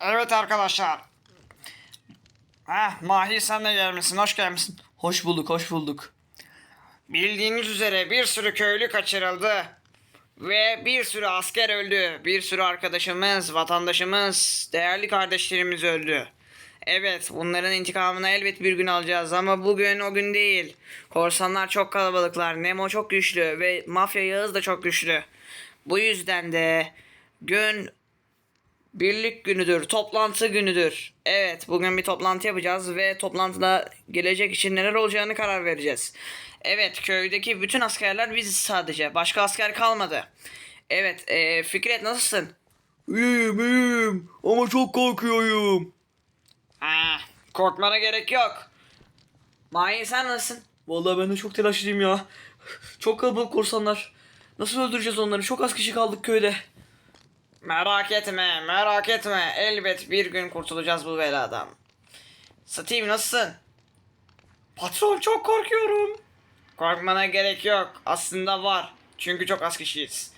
Evet arkadaşlar. Heh, Mahir sen de gelmişsin. Hoş gelmişsin. Hoş bulduk, hoş bulduk. Bildiğiniz üzere bir sürü köylü kaçırıldı. Ve bir sürü asker öldü. Bir sürü arkadaşımız, vatandaşımız, değerli kardeşlerimiz öldü. Evet, bunların intikamını elbet bir gün alacağız ama bugün o gün değil. Korsanlar çok kalabalıklar, Nemo çok güçlü ve Mafya Yağız da çok güçlü. Bu yüzden de gün birlik günüdür, toplantı günüdür. Evet, bugün bir toplantı yapacağız ve toplantıda gelecek için neler olacağını karar vereceğiz. Evet, köydeki bütün askerler biziz sadece. Başka asker kalmadı. Evet, eee, Fikret nasılsın? İyiyim, iyiyim. Ama çok korkuyorum. Ah, korkmana gerek yok. Mahir sen nasılsın? Vallahi ben de çok telaşlıyım ya. Çok kalabalık korsanlar. Nasıl öldüreceğiz onları? Çok az kişi kaldık köyde. Merak etme, merak etme. Elbet bir gün kurtulacağız bu beladan. Steve nasılsın? Patron çok korkuyorum. Korkmana gerek yok. Aslında var. Çünkü çok az kişiyiz.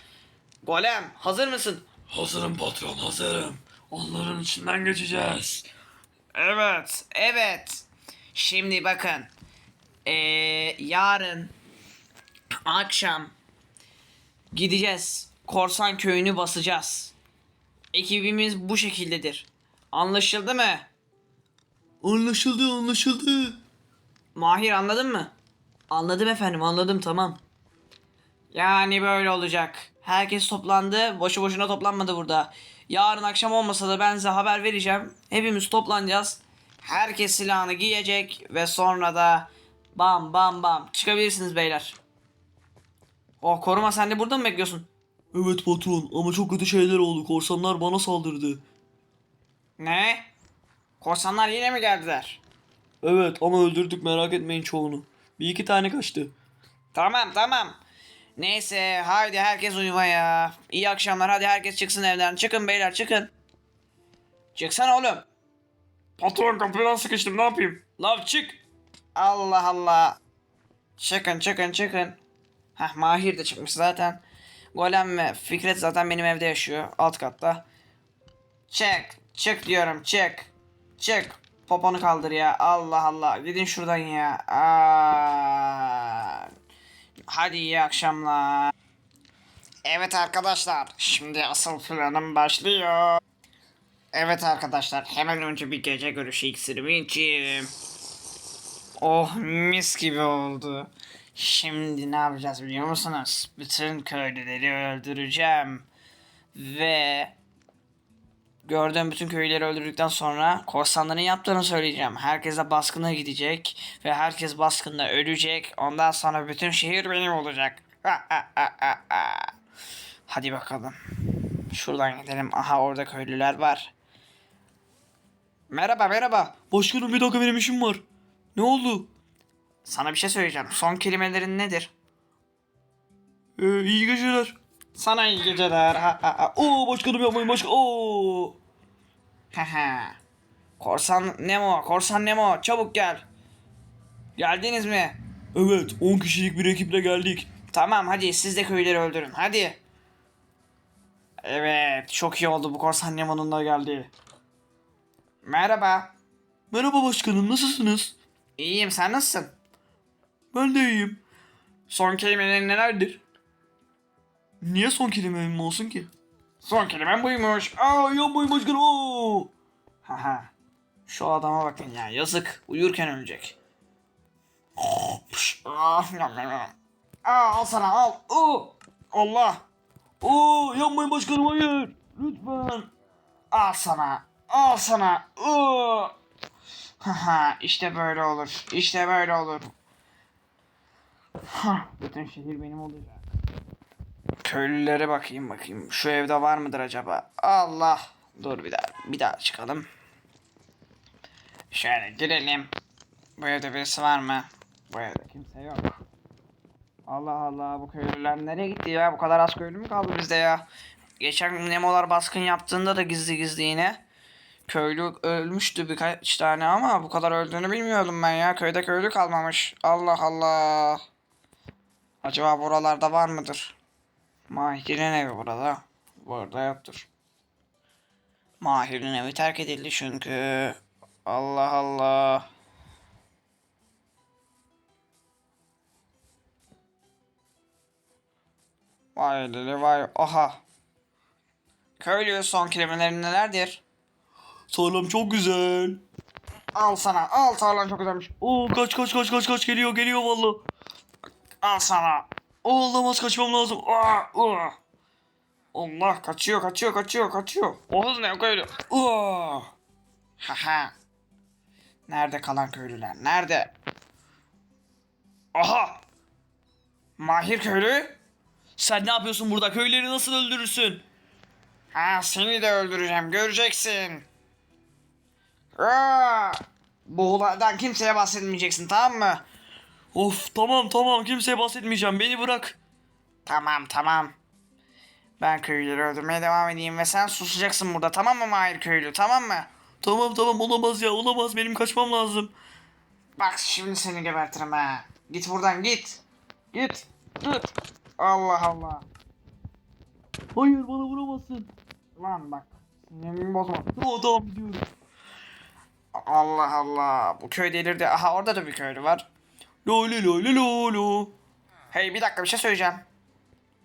Golem hazır mısın? Hazırım patron, hazırım. Onların içinden geçeceğiz. Evet, evet. Şimdi bakın. Ee, yarın akşam gideceğiz. Korsan köyünü basacağız. Ekibimiz bu şekildedir. Anlaşıldı mı? Anlaşıldı, anlaşıldı. Mahir anladın mı? Anladım efendim, anladım tamam. Yani böyle olacak. Herkes toplandı. Boşu boşuna toplanmadı burada. Yarın akşam olmasa da ben size haber vereceğim. Hepimiz toplanacağız. Herkes silahını giyecek ve sonra da bam bam bam çıkabilirsiniz beyler. Oh koruma sen de burada mı bekliyorsun? Evet patron ama çok kötü şeyler oldu. Korsanlar bana saldırdı. Ne? Korsanlar yine mi geldiler? Evet ama öldürdük merak etmeyin çoğunu. Bir iki tane kaçtı. Tamam tamam. Neyse haydi herkes uyumaya. İyi akşamlar hadi herkes çıksın evden. Çıkın beyler çıkın. Çıksana oğlum. Patron kapıdan sıkıştım ne yapayım? Lav çık. Allah Allah. Çıkın çıkın çıkın. Heh Mahir de çıkmış zaten. Golem ve Fikret zaten benim evde yaşıyor. Alt katta. Çık. Çık diyorum çık. Çık. Poponu kaldır ya. Allah Allah. Gidin şuradan ya. Aa. Hadi iyi akşamlar. Evet arkadaşlar. Şimdi asıl planım başlıyor. Evet arkadaşlar. Hemen önce bir gece görüşü iksirimi içeyim. Oh mis gibi oldu. Şimdi ne yapacağız biliyor musunuz? Bütün köylüleri öldüreceğim. Ve gördüğüm bütün köylüleri öldürdükten sonra korsanların yaptığını söyleyeceğim. Herkese baskına gidecek ve herkes baskında ölecek. Ondan sonra bütün şehir benim olacak. Hadi bakalım. Şuradan gidelim. Aha orada köylüler var. Merhaba merhaba. Başkanım bir dakika benim işim var. Ne oldu? Sana bir şey söyleyeceğim. Son kelimelerin nedir? Ee, iyi geceler. Sana iyi geceler. Ha, ha, ha. Oo başkanım yapmayın başkan. Oo. Ha, ha. Korsan Nemo, Korsan Nemo çabuk gel. Geldiniz mi? Evet 10 kişilik bir ekiple geldik. Tamam hadi siz de köyleri öldürün hadi. Evet çok iyi oldu bu Korsan Nemo'nun da geldi. Merhaba. Merhaba başkanım nasılsınız? İyiyim sen nasılsın? Ben de iyiyim. Son kelimelerin nelerdir? Niye son kelimem olsun ki? Son kelimem buymuş. Aa yapmayın başkanım. Oo. Haha. Şu adama bakın ya yazık. Uyurken ölecek. Ah. Aa, al sana al. Oo. Allah. Oo yapmayın başkanım hayır. Lütfen. Al sana. Al sana. Oo. Haha işte böyle olur. İşte böyle olur. Hah, Bütün şehir benim olacak. Köylülere bakayım bakayım. Şu evde var mıdır acaba? Allah. Dur bir daha. Bir daha çıkalım. Şöyle girelim. Bu evde birisi var mı? Bu evde kimse yok. Allah Allah bu köylüler nereye gitti ya? Bu kadar az köylü mü kaldı bizde ya? Geçen Nemolar baskın yaptığında da gizli gizli yine. Köylü ölmüştü birkaç tane ama bu kadar öldüğünü bilmiyordum ben ya. Köyde köylü kalmamış. Allah Allah. Acaba buralarda var mıdır? Mahir'in evi burada. Burada yoktur. Mahir'in evi terk edildi çünkü. Allah Allah. Vay deli vay. Aha. Köylü son kelimelerin nelerdir? Tarlam çok güzel. Al sana. Al tarlan çok güzelmiş. Oo kaç kaç kaç kaç kaç geliyor geliyor valla. Al sana. Olamaz kaçmam lazım. Aa, aa. Allah kaçıyor kaçıyor kaçıyor kaçıyor. O hız ne köylü? Oh. Haha. Nerede kalan köylüler? Nerede? Aha. Mahir köylü. Sen ne yapıyorsun burada? Köyleri nasıl öldürürsün? Ha seni de öldüreceğim göreceksin. Aa. Bu olaydan kimseye bahsetmeyeceksin tamam mı? Of tamam tamam kimseye bahsetmeyeceğim beni bırak. Tamam tamam. Ben köylüleri öldürmeye devam edeyim ve sen susacaksın burada tamam mı Mahir köylü tamam mı? Tamam tamam olamaz ya olamaz benim kaçmam lazım. Bak şimdi seni gebertirim ha. Git buradan git. Git. Git. Allah Allah. Hayır bana vuramazsın. Lan bak. Sinirimi bozma. O tamam gidiyorum. Allah Allah. Bu köy delirdi. Aha orada da bir köylü var. Lo lo lo lo lo. Hey bir dakika bir şey söyleyeceğim.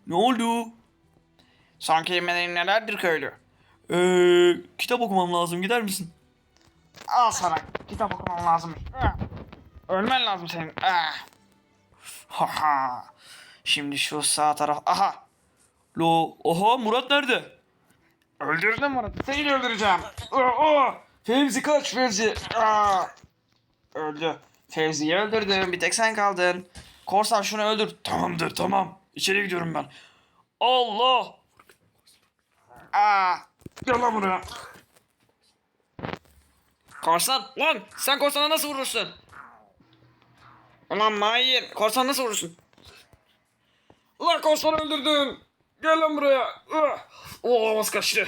Ne oldu? Son kelimelerin nelerdir köylü? Eee kitap okumam lazım gider misin? Al sana. Kitap okumam lazım. Ah. Ölmen lazım senin. Ah. Haha. Şimdi şu sağ taraf. Aha. Lo oha Murat nerede? Öldürdüm Murat'ı. Seni öldüreceğim. Oh, oh. Fevzi kaç Fevzi. Aa. Öldü. Fevzi'yi öldürdüm. Bir tek sen kaldın. Korsan şunu öldür. Tamamdır tamam. İçeri gidiyorum ben. Allah! Aa. Gel lan buraya. Korsan. Lan sen korsana nasıl vurursun? Ulan Mahir. Korsan nasıl vurursun? Ulan korsanı öldürdün. Gel lan buraya. Olamaz kaçtı.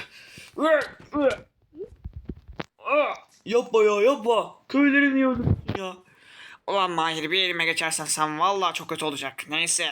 Yapma ya yapma. Köyleri niye öldürdün ya? Ulan Mahir bir elime geçersen sen vallahi çok kötü olacak. Neyse.